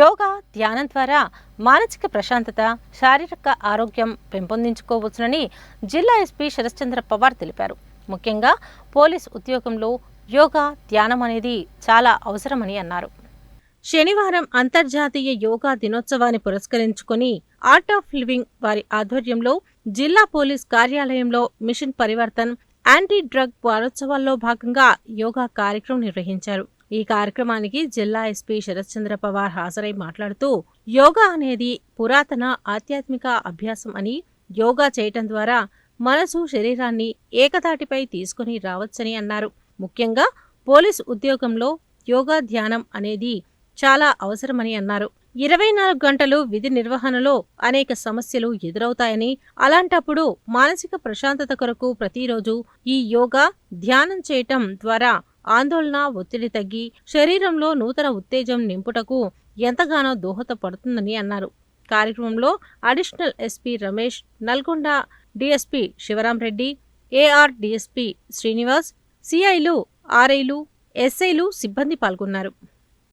యోగా ధ్యానం ద్వారా మానసిక ప్రశాంతత శారీరక ఆరోగ్యం పెంపొందించుకోవచ్చునని జిల్లా ఎస్పీ శరశ్చంద్ర పవార్ తెలిపారు. ముఖ్యంగా పోలీస్ ఉద్యోగంలో యోగా ధ్యానం అనేది చాలా అవసరమని అన్నారు. శనివారం అంతర్జాతీయ యోగా దినోత్సవాన్ని పురస్కరించుకొని ఆర్ట్ ఆఫ్ లివింగ్ వారి ఆధ్వర్యంలో జిల్లా పోలీస్ కార్యాలయంలో మిషన్ పరివర్తన్ యాంటీ డ్రగ్ వారోత్సవాల్లో భాగంగా యోగా కార్యక్రమం నిర్వహించారు. ఈ కార్యక్రమానికి జిల్లా ఎస్పీ శరత్చంద్ర పవార్ హాజరై మాట్లాడుతూ యోగా అనేది పురాతన ఆధ్యాత్మిక అభ్యాసం అని యోగా చేయటం ద్వారా మనసు శరీరాన్ని ఏకతాటిపై తీసుకుని రావచ్చని అన్నారు. ముఖ్యంగా పోలీస్ ఉద్యోగంలో యోగా ధ్యానం అనేది చాలా అవసరమని అన్నారు. ఇరవై నాలుగు గంటలు విధి నిర్వహణలో అనేక సమస్యలు ఎదురవుతాయని అలాంటప్పుడు మానసిక ప్రశాంతత కొరకు ప్రతిరోజు ఈ యోగా ధ్యానం చేయటం ద్వారా ఆందోళన ఒత్తిడి తగ్గి శరీరంలో నూతన ఉత్తేజం నింపుటకు ఎంతగానో దోహదపడుతుందని అన్నారు. కార్యక్రమంలో additional SP Ramesh Nalgonda DSP Shivaram Reddy AR DSP Srinivas సిఐలు ఆర్ఐలు ఎస్ఐలు సిబ్బంది పాల్గొన్నారు.